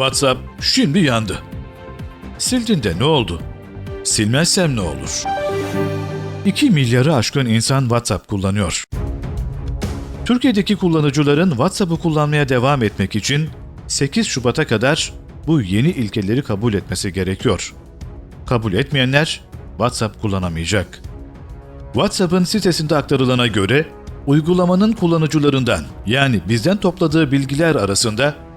WhatsApp şimdi yandı. Sildin de ne oldu? Silmezsem ne olur? 2 milyarı aşkın insan WhatsApp kullanıyor. Türkiye'deki kullanıcıların WhatsApp'ı kullanmaya devam etmek için 8 Şubat'a kadar bu yeni ilkeleri kabul etmesi gerekiyor. Kabul etmeyenler WhatsApp kullanamayacak. WhatsApp'ın sitesinde aktarılana göre uygulamanın kullanıcılarından yani bizden topladığı bilgiler arasında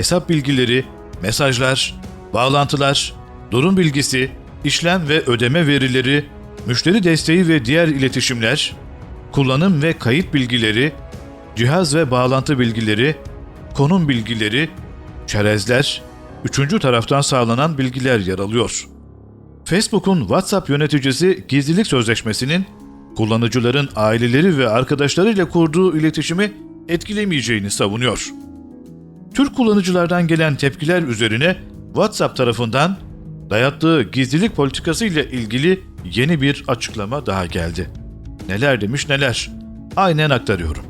hesap bilgileri, mesajlar, bağlantılar, durum bilgisi, işlem ve ödeme verileri, müşteri desteği ve diğer iletişimler, kullanım ve kayıt bilgileri, cihaz ve bağlantı bilgileri, konum bilgileri, çerezler, üçüncü taraftan sağlanan bilgiler yer alıyor. Facebook'un WhatsApp yöneticisi gizlilik sözleşmesinin kullanıcıların aileleri ve arkadaşlarıyla kurduğu iletişimi etkilemeyeceğini savunuyor. Türk kullanıcılardan gelen tepkiler üzerine WhatsApp tarafından dayattığı gizlilik politikası ile ilgili yeni bir açıklama daha geldi. Neler demiş neler. Aynen aktarıyorum.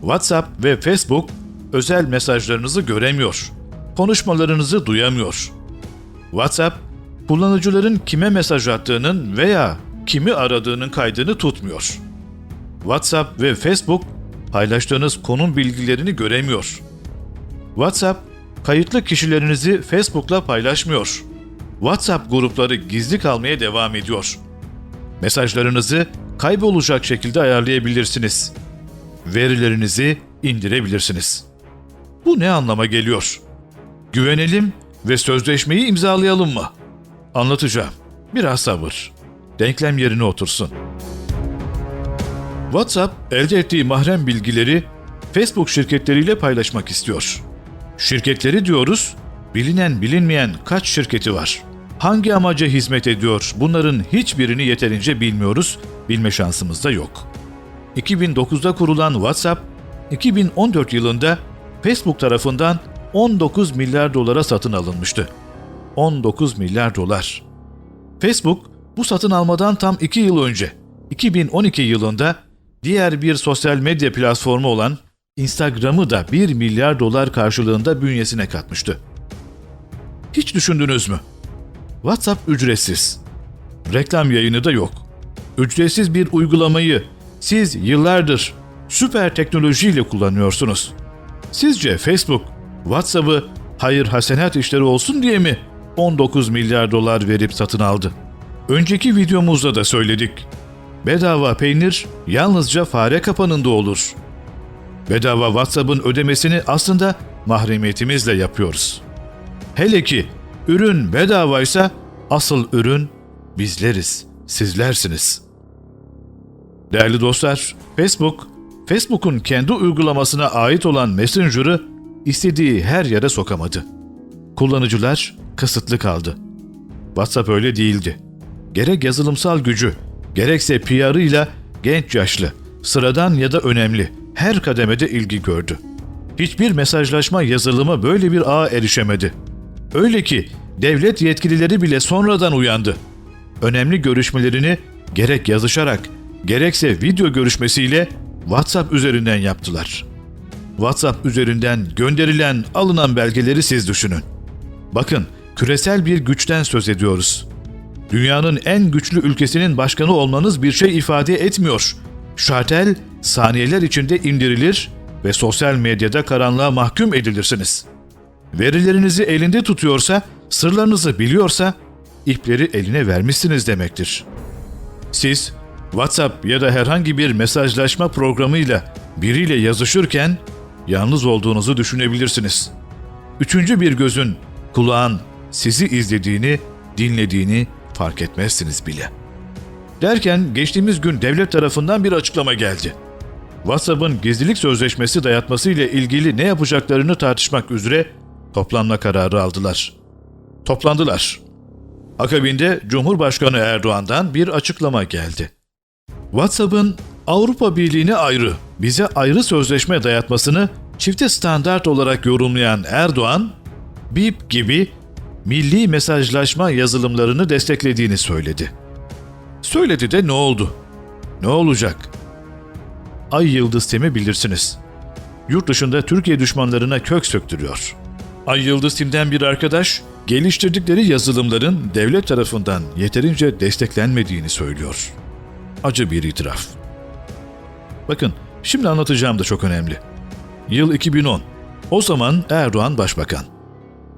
WhatsApp ve Facebook özel mesajlarınızı göremiyor. Konuşmalarınızı duyamıyor. WhatsApp, kullanıcıların kime mesaj attığının veya kimi aradığının kaydını tutmuyor. WhatsApp ve Facebook paylaştığınız konum bilgilerini göremiyor. WhatsApp, kayıtlı kişilerinizi Facebook'la paylaşmıyor. WhatsApp grupları gizli kalmaya devam ediyor. Mesajlarınızı kaybolacak şekilde ayarlayabilirsiniz. Verilerinizi indirebilirsiniz. Bu ne anlama geliyor? Güvenelim ve sözleşmeyi imzalayalım mı? Anlatacağım. Biraz sabır. Denklem yerine otursun. WhatsApp elde ettiği mahrem bilgileri Facebook şirketleriyle paylaşmak istiyor. Şirketleri diyoruz, bilinen bilinmeyen kaç şirketi var? Hangi amaca hizmet ediyor? Bunların hiçbirini yeterince bilmiyoruz, bilme şansımız da yok. 2009'da kurulan WhatsApp, 2014 yılında Facebook tarafından 19 milyar dolara satın alınmıştı. 19 milyar dolar. Facebook bu satın almadan tam 2 yıl önce 2012 yılında diğer bir sosyal medya platformu olan Instagram'ı da 1 milyar dolar karşılığında bünyesine katmıştı. Hiç düşündünüz mü? WhatsApp ücretsiz. Reklam yayını da yok. Ücretsiz bir uygulamayı siz yıllardır süper teknolojiyle kullanıyorsunuz. Sizce Facebook, WhatsApp'ı hayır hasenat işleri olsun diye mi 19 milyar dolar verip satın aldı? Önceki videomuzda da söyledik. Bedava peynir yalnızca fare kapanında olur. Bedava WhatsApp'ın ödemesini aslında mahremiyetimizle yapıyoruz. Hele ki ürün bedavaysa asıl ürün bizleriz, sizlersiniz. Değerli dostlar, Facebook, Facebook'un kendi uygulamasına ait olan Messenger'ı istediği her yere sokamadı. Kullanıcılar kısıtlı kaldı. WhatsApp öyle değildi. Gerek yazılımsal gücü, gerekse PR'ıyla genç yaşlı, sıradan ya da önemli her kademede ilgi gördü. Hiçbir mesajlaşma yazılımı böyle bir ağa erişemedi. Öyle ki devlet yetkilileri bile sonradan uyandı. Önemli görüşmelerini gerek yazışarak, gerekse video görüşmesiyle WhatsApp üzerinden yaptılar. WhatsApp üzerinden gönderilen, alınan belgeleri siz düşünün. Bakın, küresel bir güçten söz ediyoruz. Dünyanın en güçlü ülkesinin başkanı olmanız bir şey ifade etmiyor. Şartel saniyeler içinde indirilir ve sosyal medyada karanlığa mahkum edilirsiniz. Verilerinizi elinde tutuyorsa, sırlarınızı biliyorsa ipleri eline vermişsiniz demektir. Siz WhatsApp ya da herhangi bir mesajlaşma programıyla biriyle yazışırken yalnız olduğunuzu düşünebilirsiniz. Üçüncü bir gözün, kulağın sizi izlediğini, dinlediğini fark etmezsiniz bile. Derken geçtiğimiz gün devlet tarafından bir açıklama geldi. WhatsApp'ın gizlilik sözleşmesi dayatması ile ilgili ne yapacaklarını tartışmak üzere toplanma kararı aldılar. Toplandılar. Akabinde Cumhurbaşkanı Erdoğan'dan bir açıklama geldi. WhatsApp'ın Avrupa Birliği'ne ayrı, bize ayrı sözleşme dayatmasını çifte standart olarak yorumlayan Erdoğan, BIP gibi milli mesajlaşma yazılımlarını desteklediğini söyledi. Söyledi de ne oldu? Ne olacak? Ay Yıldız Tem'i bilirsiniz. Yurt dışında Türkiye düşmanlarına kök söktürüyor. Ay Yıldız Tim'den bir arkadaş, geliştirdikleri yazılımların devlet tarafından yeterince desteklenmediğini söylüyor. Acı bir itiraf. Bakın, şimdi anlatacağım da çok önemli. Yıl 2010. O zaman Erdoğan başbakan.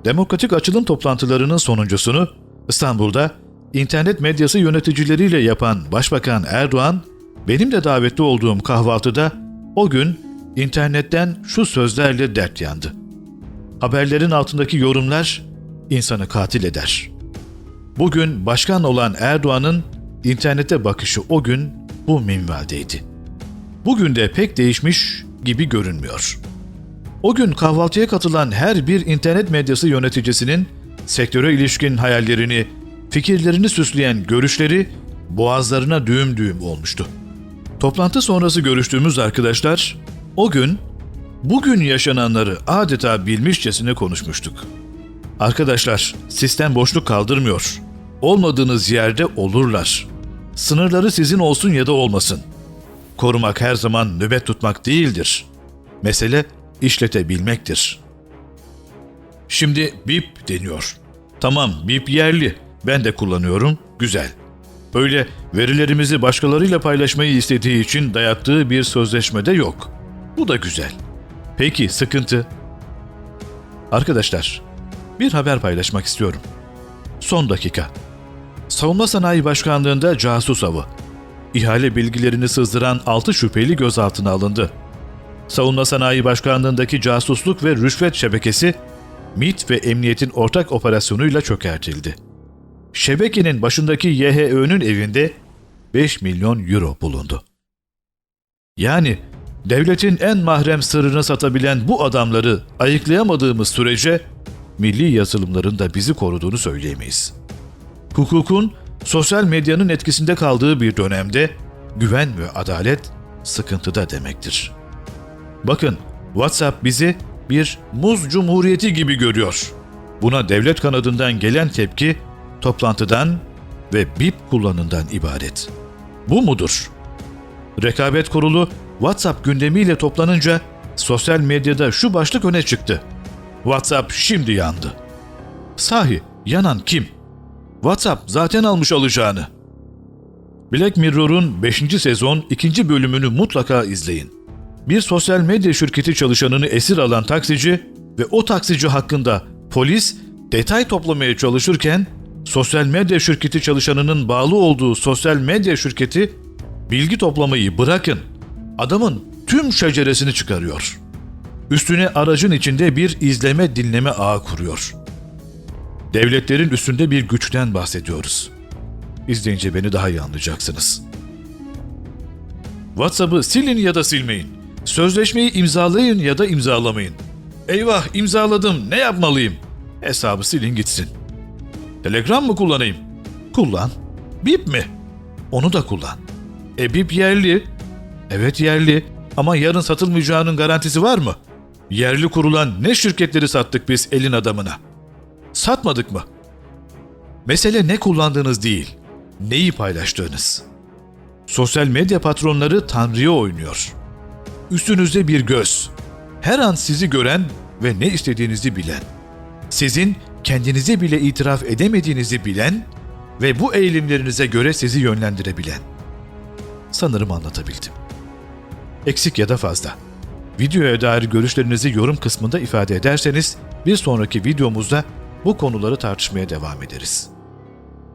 Demokratik açılım toplantılarının sonuncusunu İstanbul'da internet medyası yöneticileriyle yapan Başbakan Erdoğan, benim de davetli olduğum kahvaltıda o gün internetten şu sözlerle dert yandı. Haberlerin altındaki yorumlar insanı katil eder. Bugün başkan olan Erdoğan'ın internete bakışı o gün bu minvaldeydi. Bugün de pek değişmiş gibi görünmüyor. O gün kahvaltıya katılan her bir internet medyası yöneticisinin sektöre ilişkin hayallerini, fikirlerini süsleyen görüşleri boğazlarına düğüm düğüm olmuştu. Toplantı sonrası görüştüğümüz arkadaşlar o gün bugün yaşananları adeta bilmişçesine konuşmuştuk. Arkadaşlar, sistem boşluk kaldırmıyor. Olmadığınız yerde olurlar. Sınırları sizin olsun ya da olmasın. Korumak her zaman nöbet tutmak değildir. Mesele işletebilmektir. Şimdi BIP deniyor. Tamam, BIP yerli. Ben de kullanıyorum. Güzel. Öyle verilerimizi başkalarıyla paylaşmayı istediği için dayattığı bir sözleşmede yok. Bu da güzel. Peki sıkıntı? Arkadaşlar, bir haber paylaşmak istiyorum. Son dakika. Savunma Sanayi Başkanlığı'nda casus avı. İhale bilgilerini sızdıran 6 şüpheli gözaltına alındı. Savunma Sanayi Başkanlığı'ndaki casusluk ve rüşvet şebekesi MİT ve emniyetin ortak operasyonuyla çökertildi. Şebekenin başındaki YHÖ'nün evinde 5 milyon euro bulundu. Yani devletin en mahrem sırrını satabilen bu adamları ayıklayamadığımız sürece milli yazılımların da bizi koruduğunu söyleyemeyiz. Hukukun sosyal medyanın etkisinde kaldığı bir dönemde güven ve adalet sıkıntıda demektir. Bakın WhatsApp bizi bir muz cumhuriyeti gibi görüyor. Buna devlet kanadından gelen tepki toplantıdan ve BIP kullanından ibaret. Bu mudur? Rekabet Kurulu WhatsApp gündemiyle toplanınca sosyal medyada şu başlık öne çıktı. WhatsApp şimdi yandı. Sahi yanan kim? WhatsApp zaten almış alacağını. Black Mirror'un 5. sezon 2. bölümünü mutlaka izleyin. Bir sosyal medya şirketi çalışanını esir alan taksici ve o taksici hakkında polis detay toplamaya çalışırken sosyal medya şirketi çalışanının bağlı olduğu sosyal medya şirketi bilgi toplamayı bırakın adamın tüm şeceresini çıkarıyor. Üstüne aracın içinde bir izleme dinleme ağı kuruyor. Devletlerin üstünde bir güçten bahsediyoruz. İzleyince beni daha iyi anlayacaksınız. WhatsApp'ı silin ya da silmeyin. Sözleşmeyi imzalayın ya da imzalamayın. Eyvah imzaladım ne yapmalıyım? Hesabı silin gitsin. Telegram mı kullanayım? Kullan. Bip mi? Onu da kullan. E Bip yerli. Evet yerli ama yarın satılmayacağının garantisi var mı? Yerli kurulan ne şirketleri sattık biz elin adamına? Satmadık mı? Mesele ne kullandığınız değil, neyi paylaştığınız. Sosyal medya patronları Tanrı'ya oynuyor. Üstünüzde bir göz. Her an sizi gören ve ne istediğinizi bilen. Sizin kendinize bile itiraf edemediğinizi bilen ve bu eğilimlerinize göre sizi yönlendirebilen. Sanırım anlatabildim. Eksik ya da fazla. Videoya dair görüşlerinizi yorum kısmında ifade ederseniz bir sonraki videomuzda bu konuları tartışmaya devam ederiz.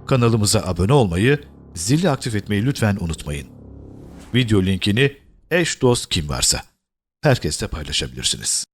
Kanalımıza abone olmayı, zili aktif etmeyi lütfen unutmayın. Video linkini eş dost kim varsa herkesle paylaşabilirsiniz.